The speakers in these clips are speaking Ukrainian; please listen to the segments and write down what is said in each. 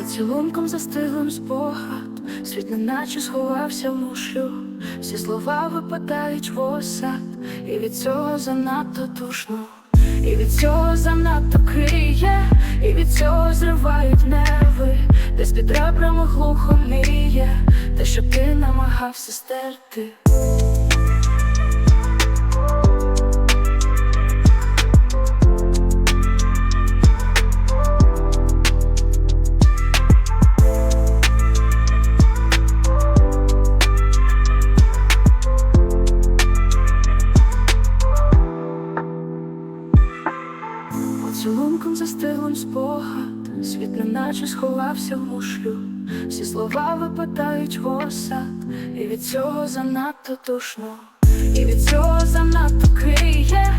Поцілунком застиглим спогад, світ неначе сховався в мушлю, всі слова випадають в осад, і від цього занадто душно, і від цього занадто криє, і від цього зривають нерви, десь під ребрами глухо міє, те, що ти намагався стерти. Поцілунком застиглим спогад, світ неначе сховався в мушлю, всі слова випадають в осад, і від цього занадто душно, і від цього занадто криє,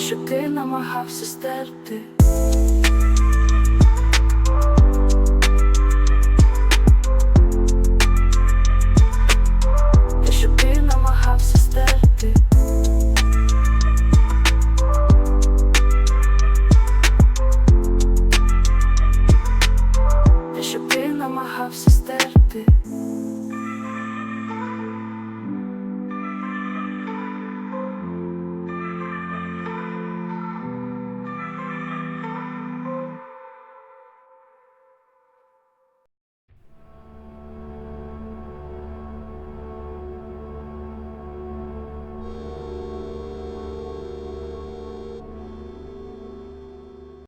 те, що намагався стерти. Те, що ти стерти. Те, що ти намагався стерти.